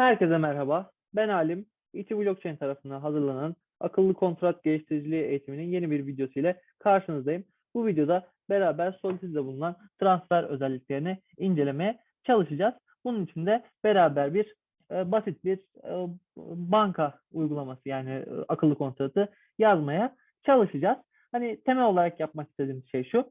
Herkese merhaba. Ben Alim. İTÜ Blockchain tarafından hazırlanan akıllı kontrat geliştiriciliği eğitiminin yeni bir videosu ile karşınızdayım. Bu videoda beraber Solidis'de bulunan transfer özelliklerini incelemeye çalışacağız. Bunun için de beraber bir e, basit bir e, banka uygulaması yani e, akıllı kontratı yazmaya çalışacağız. Hani temel olarak yapmak istediğim şey şu.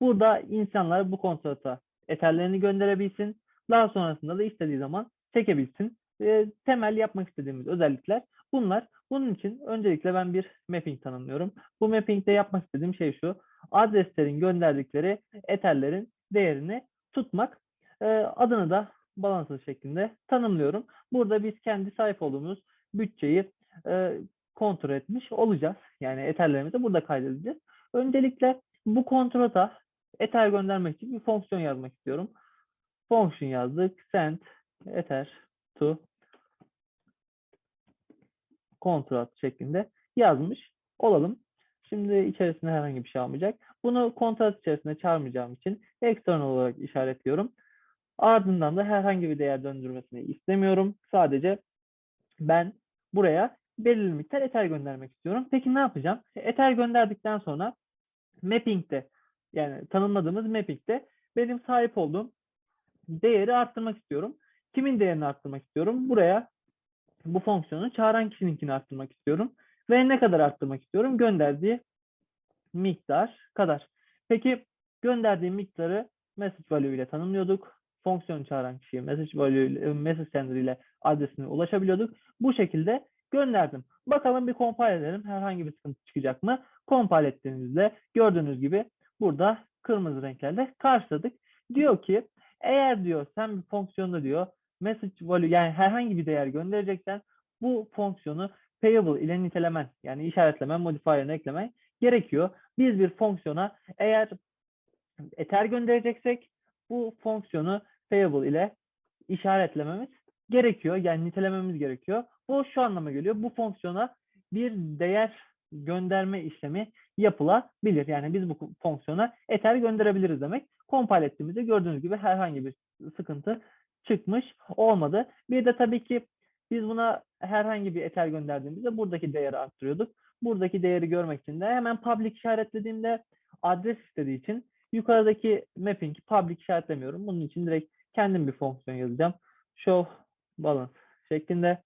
Burada insanlar bu kontrata eterlerini gönderebilsin. Daha sonrasında da istediği zaman çekebilsin. E, temel yapmak istediğimiz özellikler bunlar. Bunun için öncelikle ben bir mapping tanımlıyorum. Bu mappingde yapmak istediğim şey şu. Adreslerin gönderdikleri eterlerin değerini tutmak. E, adını da balansız şeklinde tanımlıyorum. Burada biz kendi sahip olduğumuz bütçeyi e, kontrol etmiş olacağız. Yani eterlerimizi burada kaydedeceğiz. Öncelikle bu kontrata ether göndermek için bir fonksiyon yazmak istiyorum. Function yazdık. Send ether to kontrat şeklinde yazmış olalım. Şimdi içerisinde herhangi bir şey almayacak. Bunu kontrat içerisinde çağırmayacağım için external olarak işaretliyorum. Ardından da herhangi bir değer döndürmesini istemiyorum. Sadece ben buraya belirli miktar ether göndermek istiyorum. Peki ne yapacağım? Ether gönderdikten sonra mapping'de yani tanımladığımız mapping'de benim sahip olduğum değeri arttırmak istiyorum. Kimin değerini arttırmak istiyorum? Buraya bu fonksiyonu çağıran kişininkini arttırmak istiyorum. Ve ne kadar arttırmak istiyorum? Gönderdiği miktar kadar. Peki gönderdiği miktarı message value ile tanımlıyorduk. Fonksiyonu çağıran kişiye message value ile, message sender ile adresine ulaşabiliyorduk. Bu şekilde gönderdim. Bakalım bir compile edelim. Herhangi bir sıkıntı çıkacak mı? Compile ettiğimizde gördüğünüz gibi burada kırmızı renklerde karşıladık. Diyor ki eğer diyor sen bir fonksiyonda diyor message value yani herhangi bir değer göndereceksen bu fonksiyonu payable ile nitelemen yani işaretlemen, modifier'ını eklemen gerekiyor. Biz bir fonksiyona eğer ether göndereceksek bu fonksiyonu payable ile işaretlememiz gerekiyor. Yani nitelememiz gerekiyor. Bu şu anlama geliyor. Bu fonksiyona bir değer gönderme işlemi yapılabilir. Yani biz bu fonksiyona ether gönderebiliriz demek. Compile ettiğimizde gördüğünüz gibi herhangi bir sıkıntı çıkmış olmadı. Bir de tabii ki biz buna herhangi bir ether gönderdiğimizde buradaki değeri arttırıyorduk. Buradaki değeri görmek için de hemen public işaretlediğimde adres istediği için yukarıdaki mapping public işaretlemiyorum. Bunun için direkt kendim bir fonksiyon yazacağım. Show balance şeklinde.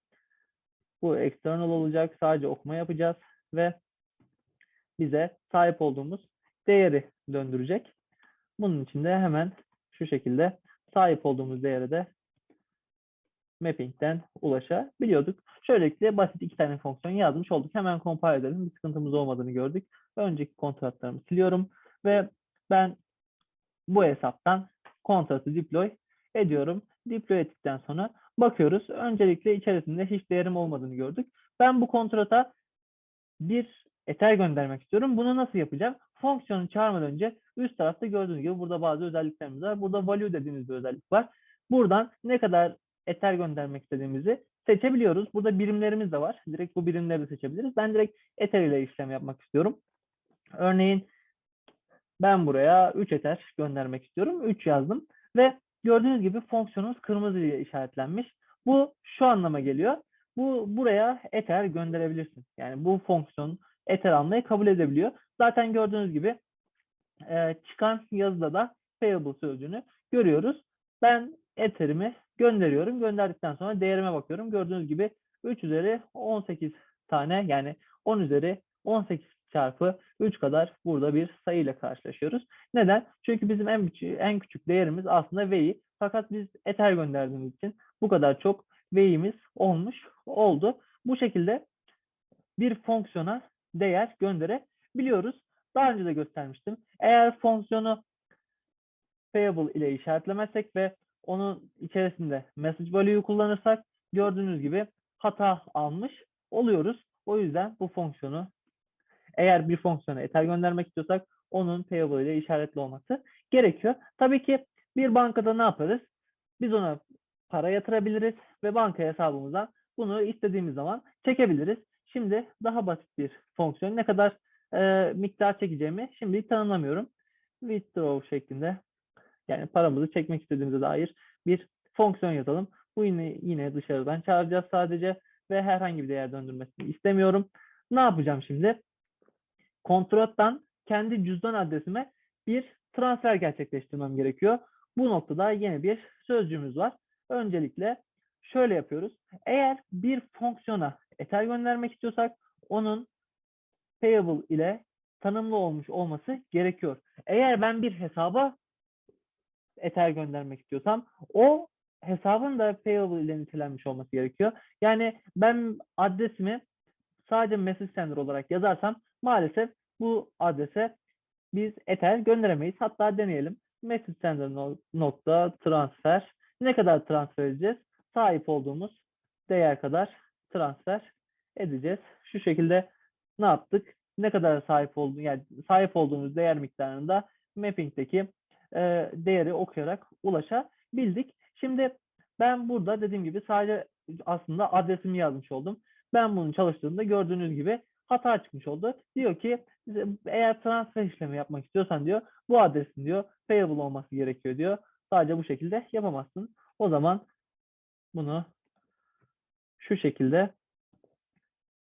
Bu external olacak. Sadece okuma yapacağız ve bize sahip olduğumuz değeri döndürecek. Bunun için de hemen şu şekilde sahip olduğumuz değere de mapping'den ulaşabiliyorduk. Şöylelikle basit iki tane fonksiyon yazmış olduk. Hemen compile edelim. Bir sıkıntımız olmadığını gördük. Önceki kontratlarımı siliyorum ve ben bu hesaptan kontratı deploy ediyorum. Deploy ettikten sonra bakıyoruz. Öncelikle içerisinde hiç değerim olmadığını gördük. Ben bu kontrata bir ether göndermek istiyorum. Bunu nasıl yapacağım? Fonksiyonu çağırmadan önce üst tarafta gördüğünüz gibi burada bazı özelliklerimiz var. Burada value dediğimiz bir özellik var. Buradan ne kadar ether göndermek istediğimizi seçebiliyoruz. Burada birimlerimiz de var. Direkt bu birimleri de seçebiliriz. Ben direkt ether ile işlem yapmak istiyorum. Örneğin ben buraya 3 ether göndermek istiyorum. 3 yazdım ve gördüğünüz gibi fonksiyonumuz kırmızı ile işaretlenmiş. Bu şu anlama geliyor. Bu buraya ether gönderebilirsin. Yani bu fonksiyon ether almayı kabul edebiliyor. Zaten gördüğünüz gibi e, çıkan yazıda da payable sözcüğünü görüyoruz. Ben etherimi gönderiyorum. Gönderdikten sonra değerime bakıyorum. Gördüğünüz gibi 3 üzeri 18 tane yani 10 üzeri 18 çarpı 3 kadar burada bir sayı ile karşılaşıyoruz. Neden? Çünkü bizim en küçük, en küçük değerimiz aslında V'yi. Fakat biz Ether gönderdiğimiz için bu kadar çok V'imiz olmuş oldu. Bu şekilde bir fonksiyona değer gönderebiliyoruz. Daha önce de göstermiştim. Eğer fonksiyonu payable ile işaretlemezsek ve onun içerisinde message value'yu kullanırsak gördüğünüz gibi hata almış oluyoruz. O yüzden bu fonksiyonu eğer bir fonksiyona ether göndermek istiyorsak onun payable ile işaretli olması gerekiyor. Tabii ki bir bankada ne yaparız? Biz ona para yatırabiliriz ve banka hesabımıza bunu istediğimiz zaman çekebiliriz. Şimdi daha basit bir fonksiyon. Ne kadar e, miktar çekeceğimi şimdi tanımlamıyorum. Withdraw şeklinde yani paramızı çekmek istediğimize dair bir fonksiyon yazalım. Bu yine, yine dışarıdan çağıracağız sadece ve herhangi bir değer döndürmesini istemiyorum. Ne yapacağım şimdi? Kontrattan kendi cüzdan adresime bir transfer gerçekleştirmem gerekiyor. Bu noktada yeni bir sözcüğümüz var. Öncelikle şöyle yapıyoruz. Eğer bir fonksiyona ether göndermek istiyorsak onun payable ile tanımlı olmuş olması gerekiyor. Eğer ben bir hesaba ether göndermek istiyorsam o hesabın da payable ile nitelenmiş olması gerekiyor. Yani ben adresimi sadece message sender olarak yazarsam maalesef bu adrese biz ether gönderemeyiz. Hatta deneyelim. Message sender no- nokta transfer. Ne kadar transfer edeceğiz? Sahip olduğumuz değer kadar transfer edeceğiz. Şu şekilde ne yaptık? Ne kadar sahip olduğu yani sahip olduğumuz değer miktarında mapping'deki e, değeri okuyarak ulaşabildik. Şimdi ben burada dediğim gibi sadece aslında adresimi yazmış oldum. Ben bunu çalıştığımda gördüğünüz gibi hata çıkmış oldu. Diyor ki eğer transfer işlemi yapmak istiyorsan diyor bu adresin diyor payable olması gerekiyor diyor. Sadece bu şekilde yapamazsın. O zaman bunu şu şekilde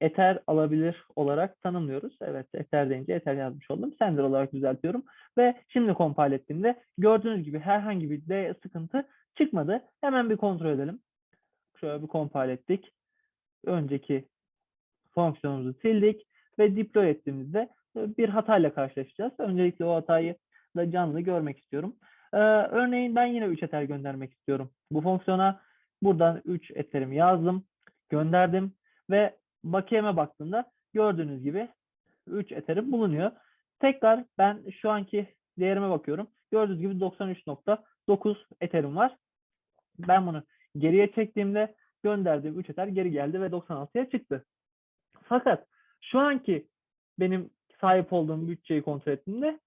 Ether alabilir olarak tanımlıyoruz. Evet Ether deyince Ether yazmış oldum. Sender olarak düzeltiyorum. Ve şimdi compile ettiğimde gördüğünüz gibi herhangi bir de sıkıntı çıkmadı. Hemen bir kontrol edelim. Şöyle bir compile ettik. Önceki fonksiyonumuzu sildik ve deploy ettiğimizde bir hatayla karşılaşacağız. Öncelikle o hatayı da canlı görmek istiyorum. Ee, örneğin ben yine 3 ether göndermek istiyorum. Bu fonksiyona buradan 3 etherimi yazdım, gönderdim ve bakiyeme baktığımda gördüğünüz gibi 3 etherim bulunuyor. Tekrar ben şu anki değerime bakıyorum. Gördüğünüz gibi 93.9 etherim var. Ben bunu geriye çektiğimde gönderdiğim 3 ether geri geldi ve 96'ya çıktı. Fakat şu anki benim sahip olduğum bütçeyi kontrol ettiğimde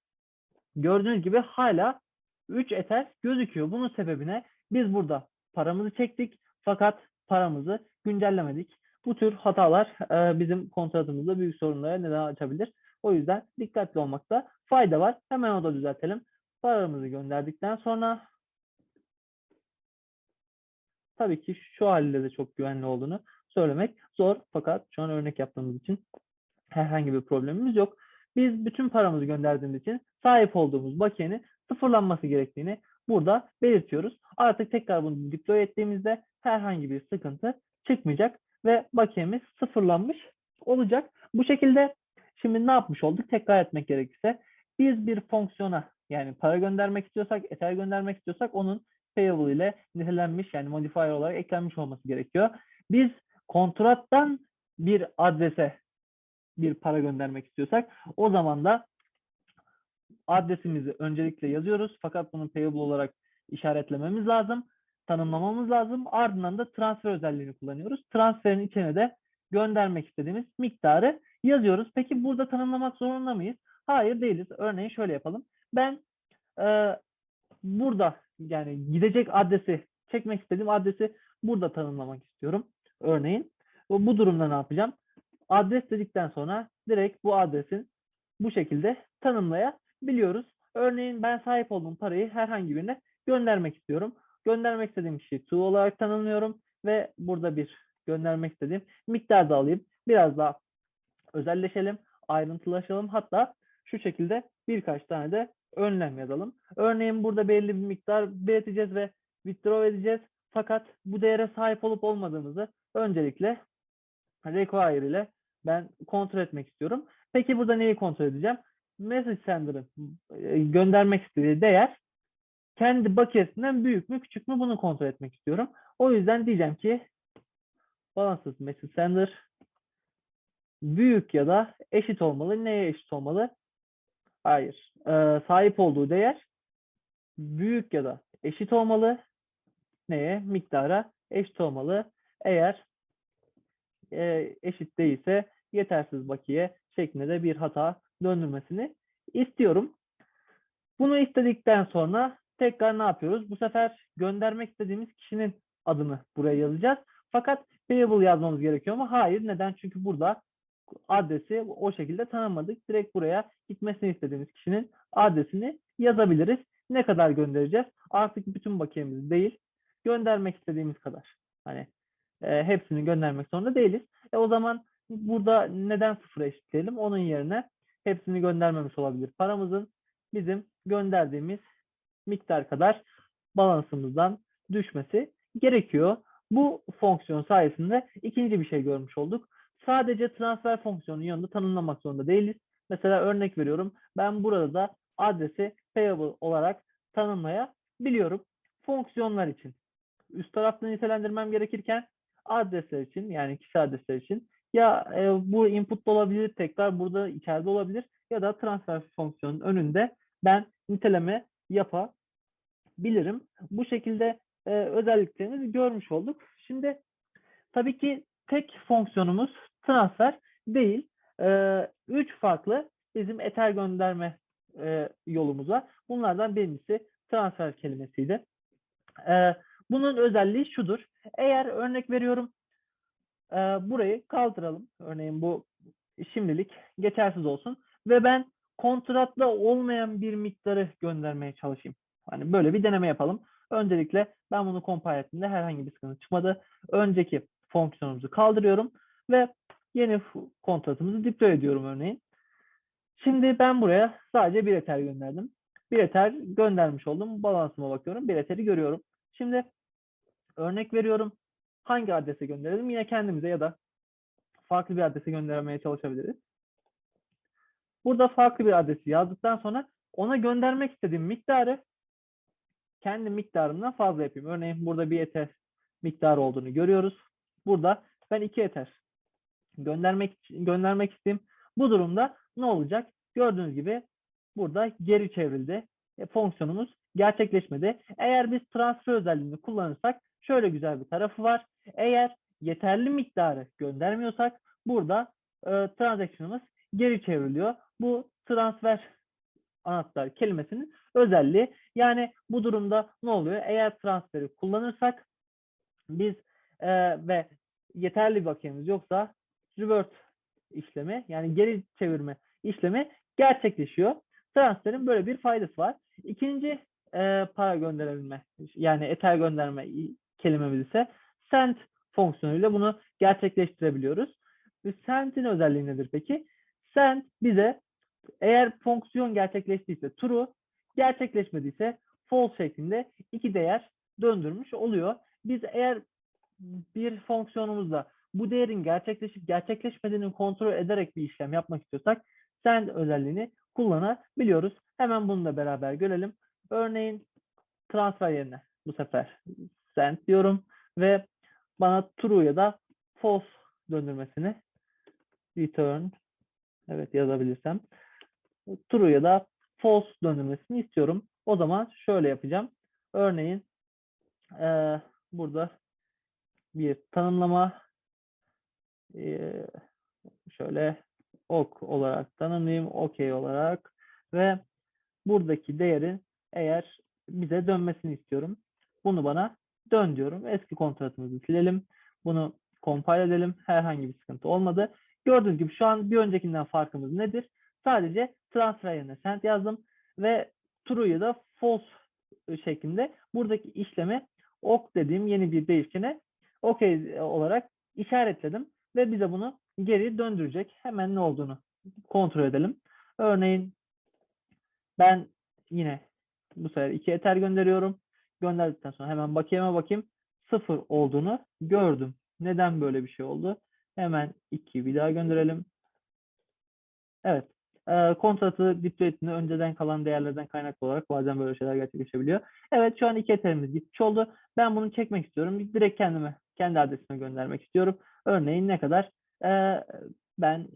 gördüğünüz gibi hala 3 ether gözüküyor. Bunun sebebine biz burada paramızı çektik fakat paramızı güncellemedik. Bu tür hatalar e, bizim kontratımızda büyük sorunlara neden açabilir. O yüzden dikkatli olmakta fayda var. Hemen o da düzeltelim. Paramızı gönderdikten sonra tabii ki şu haliyle de çok güvenli olduğunu söylemek zor. Fakat şu an örnek yaptığımız için herhangi bir problemimiz yok. Biz bütün paramızı gönderdiğimiz için sahip olduğumuz bakiyenin sıfırlanması gerektiğini burada belirtiyoruz. Artık tekrar bunu deploy ettiğimizde herhangi bir sıkıntı çıkmayacak ve bakiyemiz sıfırlanmış olacak. Bu şekilde şimdi ne yapmış olduk? Tekrar etmek gerekirse biz bir fonksiyona yani para göndermek istiyorsak, ether göndermek istiyorsak onun payable ile nitelenmiş yani modifier olarak eklenmiş olması gerekiyor. Biz kontrattan bir adrese bir para göndermek istiyorsak o zaman da adresimizi öncelikle yazıyoruz. Fakat bunu payable olarak işaretlememiz lazım. Tanımlamamız lazım. Ardından da transfer özelliğini kullanıyoruz. Transferin içine de göndermek istediğimiz miktarı yazıyoruz. Peki burada tanımlamak zorunda mıyız? Hayır değiliz. Örneğin şöyle yapalım. Ben e, burada yani gidecek adresi çekmek istediğim adresi burada tanımlamak istiyorum. Örneğin bu durumda ne yapacağım? Adres dedikten sonra direkt bu adresin bu şekilde tanımlayabiliyoruz. Örneğin ben sahip olduğum parayı herhangi birine göndermek istiyorum. Göndermek istediğim kişiyi to olarak tanımlıyorum ve burada bir göndermek istediğim miktar da alayım. Biraz daha özelleşelim, ayrıntılaşalım. Hatta şu şekilde birkaç tane de önlem yazalım. Örneğin burada belirli bir miktar belirteceğiz ve withdraw edeceğiz. Fakat bu değere sahip olup olmadığımızı öncelikle require ile ben kontrol etmek istiyorum. Peki burada neyi kontrol edeceğim? Message sender'ın e, göndermek istediği değer kendi bakiyesinden büyük mü küçük mü bunu kontrol etmek istiyorum. O yüzden diyeceğim ki balances message sender büyük ya da eşit olmalı. Neye eşit olmalı? Hayır. Ee, sahip olduğu değer büyük ya da eşit olmalı. Neye? Miktara eşit olmalı. Eğer e, eşit değilse yetersiz bakiye şeklinde de bir hata döndürmesini istiyorum. Bunu istedikten sonra tekrar ne yapıyoruz? Bu sefer göndermek istediğimiz kişinin adını buraya yazacağız. Fakat payable yazmamız gerekiyor mu? Hayır. Neden? Çünkü burada adresi o şekilde tanımadık. Direkt buraya gitmesini istediğimiz kişinin adresini yazabiliriz. Ne kadar göndereceğiz? Artık bütün bakiyemiz değil. göndermek istediğimiz kadar. Hani e, hepsini göndermek zorunda değiliz. E, o zaman burada neden sıfıra eşitleyelim? Onun yerine hepsini göndermemiş olabilir. Paramızın bizim gönderdiğimiz miktar kadar balansımızdan düşmesi gerekiyor. Bu fonksiyon sayesinde ikinci bir şey görmüş olduk. Sadece transfer fonksiyonunun yanında tanımlamak zorunda değiliz. Mesela örnek veriyorum. Ben burada da adresi payable olarak tanımlayabiliyorum. Fonksiyonlar için. Üst tarafta nitelendirmem gerekirken adresler için yani kişi adresler için ya e, bu input olabilir tekrar burada içeride olabilir ya da transfer fonksiyonun önünde ben niteleme yapabilirim. Bu şekilde e, özelliklerimizi görmüş olduk. Şimdi tabii ki tek fonksiyonumuz transfer değil. E, üç farklı bizim ether gönderme e, yolumuz var. Bunlardan birincisi transfer kelimesiydi. E, bunun özelliği şudur. Eğer örnek veriyorum e, burayı kaldıralım. Örneğin bu şimdilik geçersiz olsun ve ben kontratla olmayan bir miktarı göndermeye çalışayım. Hani böyle bir deneme yapalım. Öncelikle ben bunu compile ettiğimde herhangi bir sıkıntı çıkmadı. Önceki fonksiyonumuzu kaldırıyorum ve yeni kontratımızı deploy ediyorum örneğin. Şimdi ben buraya sadece bir ether gönderdim. Bir ether göndermiş oldum. Balansıma bakıyorum. Bir eteri görüyorum. Şimdi örnek veriyorum. Hangi adrese gönderelim? Yine kendimize ya da farklı bir adrese göndermeye çalışabiliriz. Burada farklı bir adresi yazdıktan sonra ona göndermek istediğim miktarı kendi miktarımdan fazla yapayım. Örneğin burada bir ether miktarı olduğunu görüyoruz. Burada ben iki ether göndermek göndermek isteyeyim. Bu durumda ne olacak? Gördüğünüz gibi burada geri çevrildi. E, fonksiyonumuz gerçekleşmedi. Eğer biz transfer özelliğini kullanırsak şöyle güzel bir tarafı var. Eğer yeterli miktarı göndermiyorsak burada e, transaction'ımız geri çevriliyor. Bu transfer anahtar kelimesinin özelliği. Yani bu durumda ne oluyor? Eğer transferi kullanırsak biz e, ve yeterli bir bakiyemiz yoksa revert işlemi yani geri çevirme işlemi gerçekleşiyor. Transferin böyle bir faydası var. İkinci e, para gönderebilme yani ether gönderme kelimemiz ise send fonksiyonuyla bunu gerçekleştirebiliyoruz. Send'in özelliği nedir peki? Send bize eğer fonksiyon gerçekleştiyse true, gerçekleşmediyse false şeklinde iki değer döndürmüş oluyor. Biz eğer bir fonksiyonumuzda bu değerin gerçekleşip gerçekleşmediğini kontrol ederek bir işlem yapmak istiyorsak send özelliğini kullanabiliyoruz. Hemen bunu da beraber görelim. Örneğin transfer yerine bu sefer send diyorum ve bana true ya da false döndürmesini return evet yazabilirsem true ya da false döndürmesini istiyorum. O zaman şöyle yapacağım. Örneğin e, burada bir tanımlama e, şöyle ok olarak tanımlayayım. OK olarak ve buradaki değeri eğer bize dönmesini istiyorum. Bunu bana dön diyorum. Eski kontratımızı silelim. Bunu compile edelim. Herhangi bir sıkıntı olmadı. Gördüğünüz gibi şu an bir öncekinden farkımız nedir? Sadece transfer yerine send yazdım ve true ya da false şeklinde buradaki işlemi ok dediğim yeni bir değişkene OK olarak işaretledim ve bize bunu geri döndürecek. Hemen ne olduğunu kontrol edelim. Örneğin ben yine bu sefer iki ether gönderiyorum. Gönderdikten sonra hemen bakayım bakayım. Sıfır olduğunu gördüm. Neden böyle bir şey oldu? Hemen iki bir daha gönderelim. Evet. E, kontratı deploy ettiğinde önceden kalan değerlerden kaynaklı olarak bazen böyle şeyler gerçekleşebiliyor. Evet şu an iki etherimiz gitmiş oldu. Ben bunu çekmek istiyorum. Direkt kendime, kendi adresime göndermek istiyorum. Örneğin ne kadar? E, ben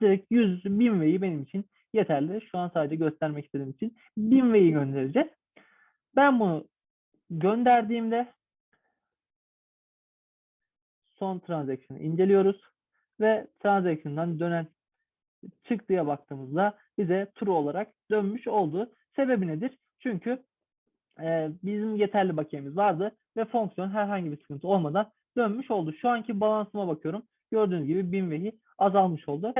direkt 100 bin V'yi benim için yeterli. Şu an sadece göstermek istediğim için 1000 V'yi göndereceğiz. Ben bunu gönderdiğimde son transaction'ı inceliyoruz ve transaction'dan dönen çıktıya baktığımızda bize true olarak dönmüş oldu. Sebebi nedir? Çünkü e, bizim yeterli bakiyemiz vardı ve fonksiyon herhangi bir sıkıntı olmadan dönmüş oldu. Şu anki balansıma bakıyorum. Gördüğünüz gibi bin vehi azalmış oldu.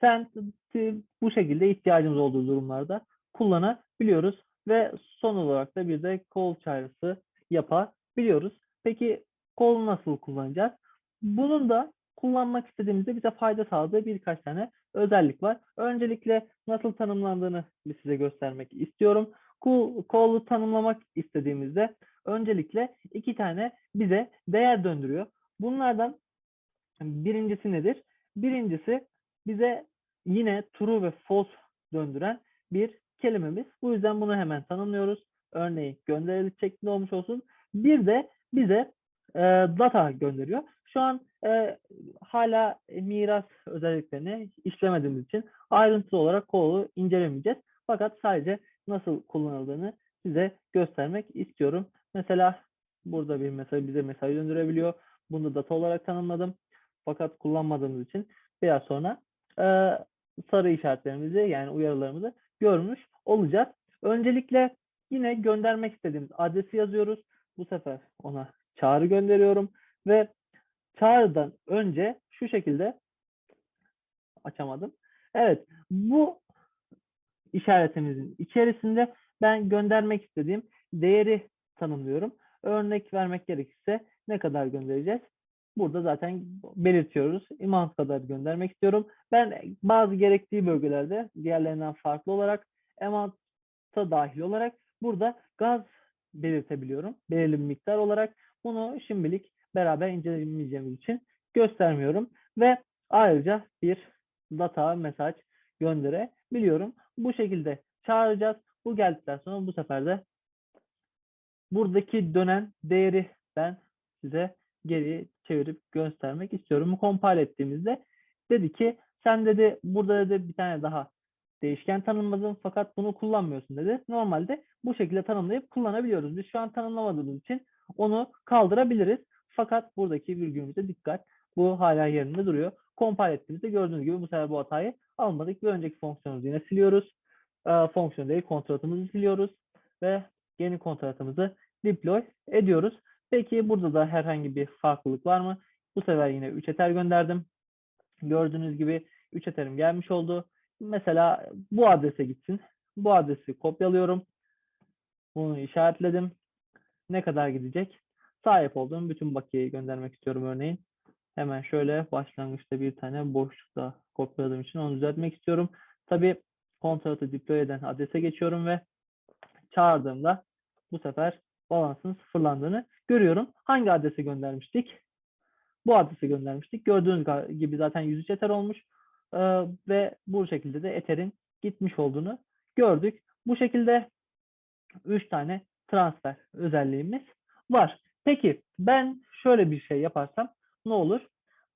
Sen bu şekilde ihtiyacımız olduğu durumlarda kullanabiliyoruz ve son olarak da bir de call çağrısı yapabiliyoruz. biliyoruz. Peki kolu nasıl kullanacağız? Bunun da kullanmak istediğimizde bize fayda sağladığı birkaç tane özellik var. Öncelikle nasıl tanımlandığını bir size göstermek istiyorum. Kol, kolu tanımlamak istediğimizde öncelikle iki tane bize değer döndürüyor. Bunlardan birincisi nedir? Birincisi bize yine true ve false döndüren bir kelimemiz. Bu yüzden bunu hemen tanımlıyoruz. Örneği gönderildi şeklinde olmuş olsun. Bir de bize e, data gönderiyor. Şu an e, hala miras özelliklerini işlemediğimiz için ayrıntılı olarak kolu incelemeyeceğiz. Fakat sadece nasıl kullanıldığını size göstermek istiyorum. Mesela burada bir mesaj bize mesaj döndürebiliyor. Bunu data olarak tanımladım. Fakat kullanmadığımız için biraz sonra e, sarı işaretlerimizi yani uyarılarımızı görmüş olacağız. Öncelikle yine göndermek istediğimiz adresi yazıyoruz. Bu sefer ona çağrı gönderiyorum ve çağrıdan önce şu şekilde açamadım. Evet bu işaretimizin içerisinde ben göndermek istediğim değeri tanımlıyorum. Örnek vermek gerekirse ne kadar göndereceğiz? Burada zaten belirtiyoruz. Amount kadar göndermek istiyorum. Ben bazı gerektiği bölgelerde diğerlerinden farklı olarak amount'a dahil olarak burada gaz belirtebiliyorum. Belirli bir miktar olarak. Bunu şimdilik beraber incelemeyeceğimiz için göstermiyorum. Ve ayrıca bir data mesaj gönderebiliyorum. Bu şekilde çağıracağız. Bu geldikten sonra bu sefer de buradaki dönen değeri ben size geri çevirip göstermek istiyorum. Compile ettiğimizde dedi ki sen dedi burada dedi bir tane daha değişken tanımladın fakat bunu kullanmıyorsun dedi. Normalde bu şekilde tanımlayıp kullanabiliyoruz. Biz şu an tanımlamadığımız için onu kaldırabiliriz. Fakat buradaki virgülümüze dikkat. Bu hala yerinde duruyor. Compile ettiğimizde gördüğünüz gibi bu sefer bu hatayı almadık. Bir önceki fonksiyonumuzu yine siliyoruz. E, fonksiyon değil kontratımızı siliyoruz. Ve yeni kontratımızı deploy ediyoruz. Peki burada da herhangi bir farklılık var mı? Bu sefer yine 3 eter gönderdim. Gördüğünüz gibi 3 eterim gelmiş oldu. Mesela bu adrese gitsin. Bu adresi kopyalıyorum. Bunu işaretledim. Ne kadar gidecek? Sahip olduğum bütün bakiyeyi göndermek istiyorum örneğin. Hemen şöyle başlangıçta bir tane boşlukta kopyaladığım için onu düzeltmek istiyorum. Tabii kontratı deploy eden adrese geçiyorum ve çağırdığımda bu sefer balansın sıfırlandığını görüyorum. Hangi adrese göndermiştik? Bu adrese göndermiştik. Gördüğünüz gibi zaten 103 Ether olmuş. Ee, ve bu şekilde de Ether'in gitmiş olduğunu gördük. Bu şekilde 3 tane transfer özelliğimiz var. Peki ben şöyle bir şey yaparsam ne olur?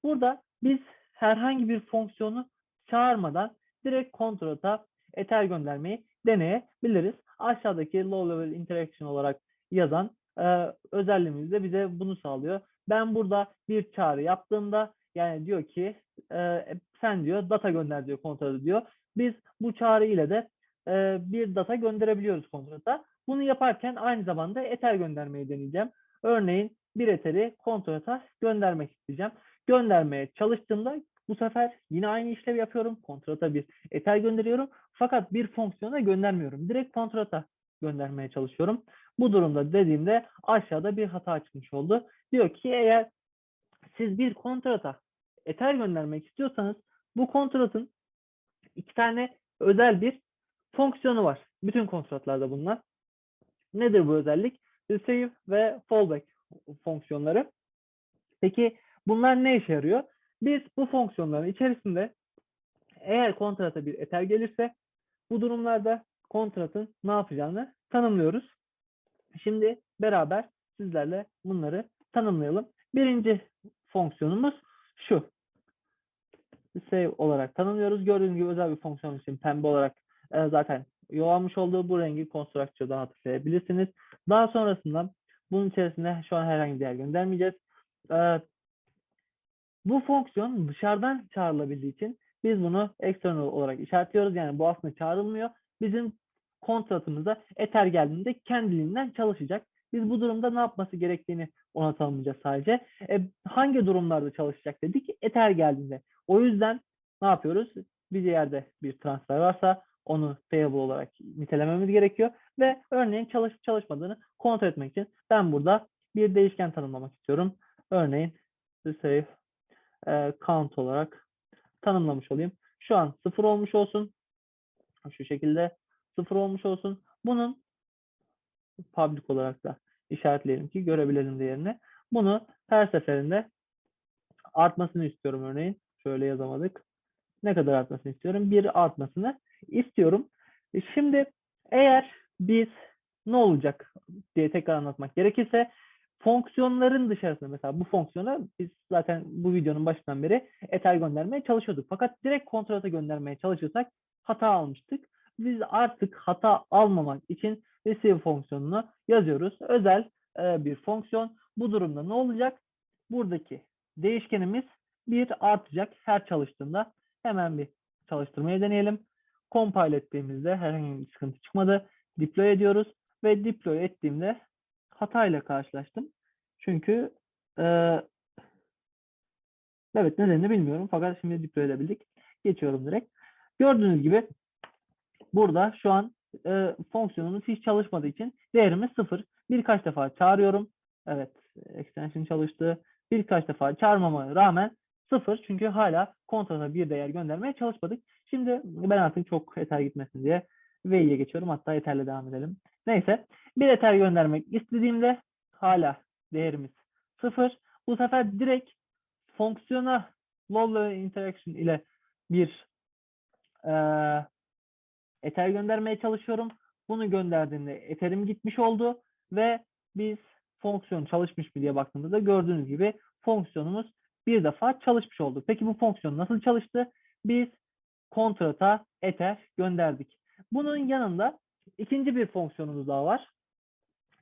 Burada biz herhangi bir fonksiyonu çağırmadan direkt kontrata Ether göndermeyi deneyebiliriz. Aşağıdaki low level interaction olarak yazan e, özelliğimiz de bize bunu sağlıyor. Ben burada bir çağrı yaptığımda yani diyor ki e, sen diyor data gönder diyor kontrata diyor. Biz bu çağrı ile de e, bir data gönderebiliyoruz kontrata. Bunu yaparken aynı zamanda Ether göndermeyi deneyeceğim. Örneğin bir Ether'i kontrata göndermek isteyeceğim. Göndermeye çalıştığımda bu sefer yine aynı işlevi yapıyorum. Kontrata bir Ether gönderiyorum. Fakat bir fonksiyona göndermiyorum. Direkt kontrata göndermeye çalışıyorum. Bu durumda dediğimde aşağıda bir hata çıkmış oldu. Diyor ki eğer siz bir kontrata Ether göndermek istiyorsanız bu kontratın iki tane özel bir fonksiyonu var. Bütün kontratlarda bunlar. Nedir bu özellik? Receive ve fallback fonksiyonları. Peki bunlar ne işe yarıyor? Biz bu fonksiyonların içerisinde eğer kontrata bir ether gelirse bu durumlarda kontratın ne yapacağını tanımlıyoruz. Şimdi beraber sizlerle bunları tanımlayalım. Birinci fonksiyonumuz şu. Save olarak tanımlıyoruz. Gördüğünüz gibi özel bir fonksiyon için pembe olarak e, zaten yoğalmış olduğu bu rengi konstruktörden hatırlayabilirsiniz. Daha sonrasında bunun içerisinde şu an herhangi bir yer göndermeyeceğiz. E, bu fonksiyon dışarıdan çağrılabildiği için biz bunu external olarak işaretliyoruz. Yani bu aslında çağrılmıyor. Bizim kontratımızda Ether geldiğinde kendiliğinden çalışacak. Biz bu durumda ne yapması gerektiğini ona tanımlayacağız sadece. E, hangi durumlarda çalışacak dedik? Ether geldiğinde. O yüzden ne yapıyoruz? Bir yerde bir transfer varsa onu payable olarak nitelememiz gerekiyor. Ve örneğin çalışıp çalışmadığını kontrol etmek için ben burada bir değişken tanımlamak istiyorum. Örneğin receive e, count olarak tanımlamış olayım. Şu an sıfır olmuş olsun. Şu şekilde sıfır olmuş olsun. Bunun public olarak da işaretleyelim ki görebilelim değerini. Bunu her seferinde artmasını istiyorum örneğin. Şöyle yazamadık. Ne kadar artmasını istiyorum? Bir artmasını istiyorum. E, Şimdi eğer biz ne olacak diye tekrar anlatmak gerekirse fonksiyonların dışarısında mesela bu fonksiyona biz zaten bu videonun başından beri ether göndermeye çalışıyorduk. Fakat direkt kontrata göndermeye çalışırsak hata almıştık. Biz artık hata almamak için receive fonksiyonunu yazıyoruz. Özel e, bir fonksiyon. Bu durumda ne olacak? Buradaki değişkenimiz bir artacak her çalıştığında. Hemen bir çalıştırmayı deneyelim. Compile ettiğimizde herhangi bir sıkıntı çıkmadı. Deploy ediyoruz ve deploy ettiğimde hatayla karşılaştım. Çünkü e, evet nedenini bilmiyorum fakat şimdi deploy edebildik. Geçiyorum direkt. Gördüğünüz gibi burada şu an e, fonksiyonumuz hiç çalışmadığı için değerimiz sıfır. Birkaç defa çağırıyorum. Evet extension çalıştı. Birkaç defa çağırmama rağmen sıfır çünkü hala kontrata bir değer göndermeye çalışmadık. Şimdi ben artık çok ether gitmesin diye V'ye geçiyorum. Hatta etherle devam edelim. Neyse bir ether göndermek istediğimde hala değerimiz sıfır. Bu sefer direkt fonksiyona low interaction ile bir eee ether göndermeye çalışıyorum. Bunu gönderdiğimde etherim gitmiş oldu ve biz fonksiyon çalışmış mı diye baktığımızda gördüğünüz gibi fonksiyonumuz bir defa çalışmış oldu. Peki bu fonksiyon nasıl çalıştı? Biz kontrata ether gönderdik. Bunun yanında ikinci bir fonksiyonumuz daha var.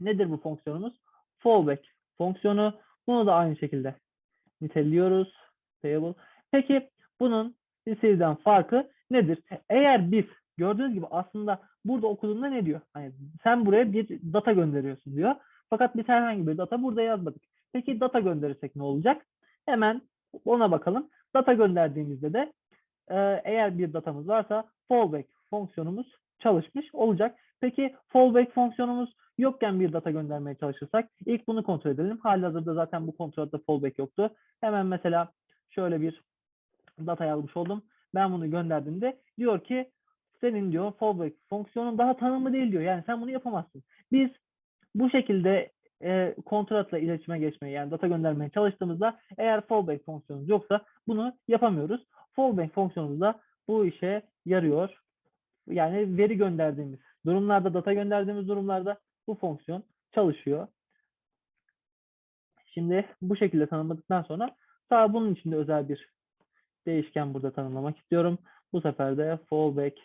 Nedir bu fonksiyonumuz? Fallback fonksiyonu. Bunu da aynı şekilde niteliyoruz. Payable. Peki bunun receive'den farkı nedir? Eğer biz gördüğünüz gibi aslında burada okuduğunda ne diyor? Hani sen buraya bir data gönderiyorsun diyor. Fakat biz herhangi bir data burada yazmadık. Peki data gönderirsek ne olacak? Hemen ona bakalım. Data gönderdiğimizde de e, eğer bir datamız varsa fallback fonksiyonumuz çalışmış olacak. Peki fallback fonksiyonumuz yokken bir data göndermeye çalışırsak ilk bunu kontrol edelim. Halihazırda zaten bu kontrolde fallback yoktu. Hemen mesela şöyle bir data yazmış oldum. Ben bunu gönderdiğimde diyor ki senin diyor fallback fonksiyonun daha tanımlı değil diyor. Yani sen bunu yapamazsın. Biz bu şekilde e, kontratla iletişime geçmeye yani data göndermeye çalıştığımızda eğer fallback fonksiyonumuz yoksa bunu yapamıyoruz. Fallback fonksiyonumuz da bu işe yarıyor. Yani veri gönderdiğimiz durumlarda, data gönderdiğimiz durumlarda bu fonksiyon çalışıyor. Şimdi bu şekilde tanımladıktan sonra daha bunun içinde özel bir değişken burada tanımlamak istiyorum. Bu sefer de fallback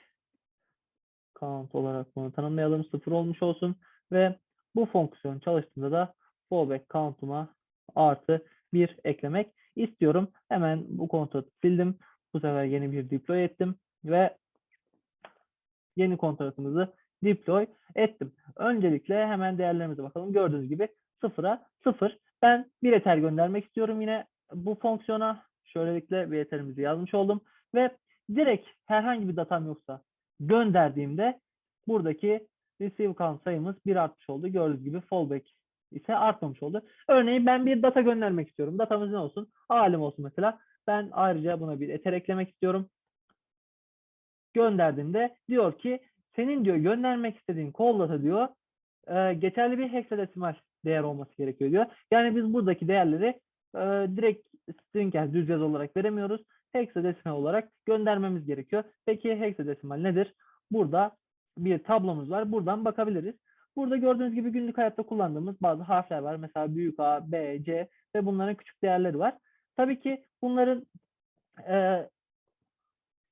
count olarak bunu tanımlayalım. Sıfır olmuş olsun ve bu fonksiyon çalıştığında da fallback count'uma artı bir eklemek istiyorum. Hemen bu kontratı sildim. Bu sefer yeni bir deploy ettim ve yeni kontratımızı deploy ettim. Öncelikle hemen değerlerimize bakalım. Gördüğünüz gibi sıfıra sıfır. Ben bir ether göndermek istiyorum yine bu fonksiyona. Şöylelikle bir etherimizi yazmış oldum ve direkt herhangi bir datam yoksa gönderdiğimde buradaki receive count sayımız bir artmış oldu. Gördüğünüz gibi fallback ise artmamış oldu. Örneğin ben bir data göndermek istiyorum. Datamız ne olsun? Alim olsun mesela. Ben ayrıca buna bir ether eklemek istiyorum. Gönderdiğimde diyor ki senin diyor göndermek istediğin call data diyor e, geçerli bir hexadesimal değer olması gerekiyor diyor. Yani biz buradaki değerleri e, direkt string yani düz yazı olarak veremiyoruz. Hexadesimal olarak göndermemiz gerekiyor. Peki hexadesimal nedir? Burada bir tablomuz var. Buradan bakabiliriz. Burada gördüğünüz gibi günlük hayatta kullandığımız bazı harfler var. Mesela büyük A, B, C ve bunların küçük değerleri var. Tabii ki bunların e,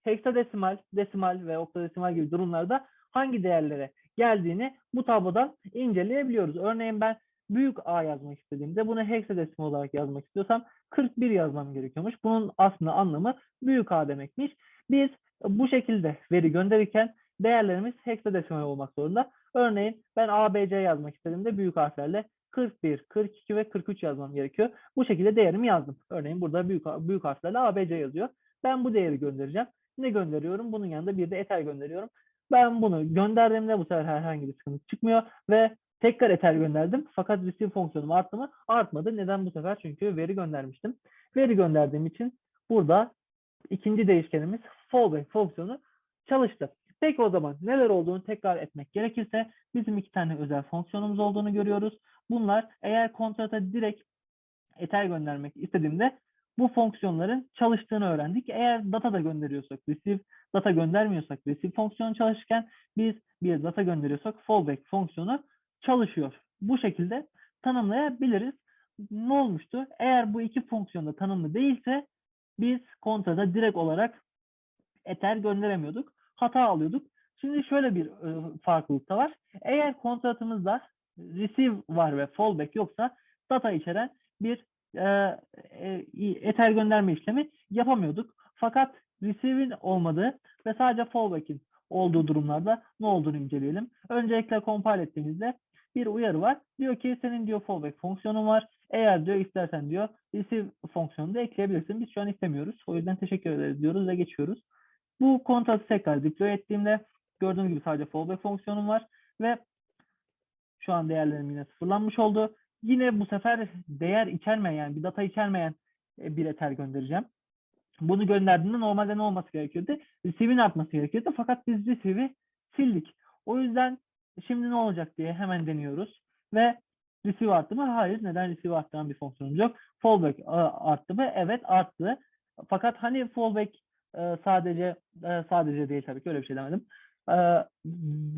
heksadesimal, desimal ve oktadesimal gibi durumlarda hangi değerlere geldiğini bu tablodan inceleyebiliyoruz. Örneğin ben büyük A yazmak istediğimde bunu heksadesimal olarak yazmak istiyorsam 41 yazmam gerekiyormuş. Bunun aslında anlamı büyük A demekmiş. Biz bu şekilde veri gönderirken değerlerimiz heksadesimal olmak zorunda. Örneğin ben ABC yazmak istediğimde büyük harflerle 41, 42 ve 43 yazmam gerekiyor. Bu şekilde değerimi yazdım. Örneğin burada büyük büyük harflerle ABC yazıyor. Ben bu değeri göndereceğim. Ne gönderiyorum? Bunun yanında bir de ether gönderiyorum. Ben bunu gönderdiğimde bu sefer herhangi bir sıkıntı çıkmıyor ve Tekrar ether gönderdim. Fakat receive fonksiyonum arttı mı? Artmadı. Neden bu sefer? Çünkü veri göndermiştim. Veri gönderdiğim için burada ikinci değişkenimiz fallback fonksiyonu çalıştı. Peki o zaman neler olduğunu tekrar etmek gerekirse bizim iki tane özel fonksiyonumuz olduğunu görüyoruz. Bunlar eğer kontrata direkt ether göndermek istediğimde bu fonksiyonların çalıştığını öğrendik. Eğer data da gönderiyorsak, receive data göndermiyorsak, receive fonksiyonu çalışırken biz bir data gönderiyorsak fallback fonksiyonu çalışıyor. Bu şekilde tanımlayabiliriz. Ne olmuştu? Eğer bu iki fonksiyonda tanımlı değilse biz kontrata direkt olarak ether gönderemiyorduk. Hata alıyorduk. Şimdi şöyle bir e, farklılık da var. Eğer kontratımızda receive var ve fallback yoksa data içeren bir e, e, ether gönderme işlemi yapamıyorduk. Fakat receive'in olmadığı ve sadece fallback'in olduğu durumlarda ne olduğunu inceleyelim. Öncelikle compile ettiğimizde bir uyarı var. Diyor ki senin diyor fallback fonksiyonun var. Eğer diyor istersen diyor receive fonksiyonunu da ekleyebilirsin. Biz şu an istemiyoruz. O yüzden teşekkür ederiz diyoruz ve geçiyoruz. Bu kontratı tekrar deploy ettiğimde gördüğünüz gibi sadece fallback fonksiyonum var ve şu an değerlerim yine sıfırlanmış oldu. Yine bu sefer değer içermeyen, bir data içermeyen e, bir ether göndereceğim. Bunu gönderdiğimde normalde ne olması gerekiyordu? Receive'in artması gerekiyordu. Fakat biz receive'i sildik. O yüzden şimdi ne olacak diye hemen deniyoruz. Ve receive arttı mı? Hayır. Neden receive arttıran bir fonksiyonumuz yok? Fallback e, arttı mı? Evet arttı. Fakat hani fallback e, sadece sadece değil tabii ki öyle bir şey demedim.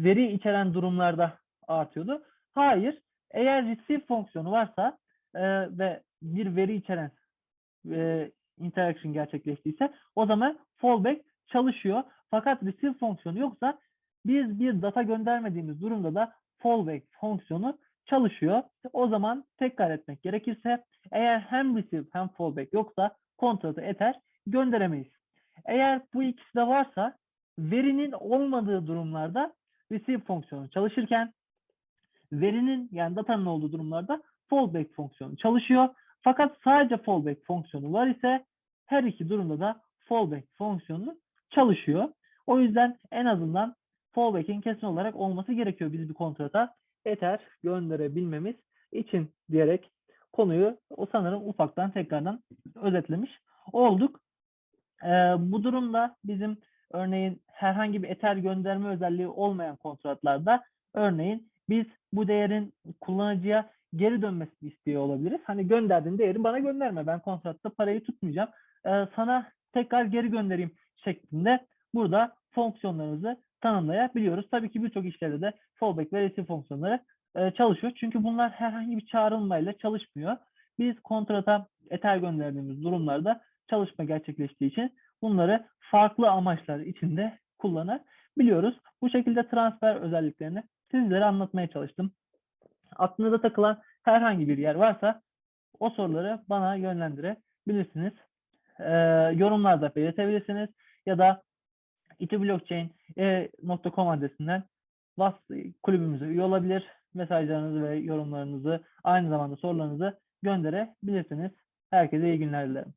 Veri içeren durumlarda artıyordu. Hayır. Eğer receive fonksiyonu varsa e, ve bir veri içeren e, interaction gerçekleştiyse o zaman fallback çalışıyor. Fakat receive fonksiyonu yoksa biz bir data göndermediğimiz durumda da fallback fonksiyonu çalışıyor. O zaman tekrar etmek gerekirse eğer hem receive hem fallback yoksa kontratı ether gönderemeyiz. Eğer bu ikisi de varsa verinin olmadığı durumlarda receive fonksiyonu çalışırken verinin yani datanın olduğu durumlarda fallback fonksiyonu çalışıyor. Fakat sadece fallback fonksiyonu var ise her iki durumda da fallback fonksiyonu çalışıyor. O yüzden en azından fallback'in kesin olarak olması gerekiyor biz bir kontrata ether gönderebilmemiz için diyerek konuyu o sanırım ufaktan tekrardan özetlemiş olduk. Ee, bu durumda bizim örneğin herhangi bir ether gönderme özelliği olmayan kontratlarda örneğin biz bu değerin kullanıcıya geri dönmesini istiyor olabiliriz. Hani gönderdiğin değeri bana gönderme. Ben kontratta parayı tutmayacağım. Ee, sana tekrar geri göndereyim şeklinde burada fonksiyonlarımızı tanımlayabiliyoruz. Tabii ki birçok işlerde de fallback ve receive fonksiyonları e, çalışıyor. Çünkü bunlar herhangi bir çağrılmayla çalışmıyor. Biz kontrata ether gönderdiğimiz durumlarda çalışma gerçekleştiği için bunları farklı amaçlar içinde kullanabiliyoruz. Bu şekilde transfer özelliklerini sizlere anlatmaya çalıştım. Aklınıza takılan herhangi bir yer varsa o soruları bana yönlendirebilirsiniz. Ee, yorumlarda belirtebilirsiniz ya da itiblockchain.com adresinden VAS kulübümüze üye olabilir. Mesajlarınızı ve yorumlarınızı aynı zamanda sorularınızı gönderebilirsiniz. Herkese iyi günler dilerim.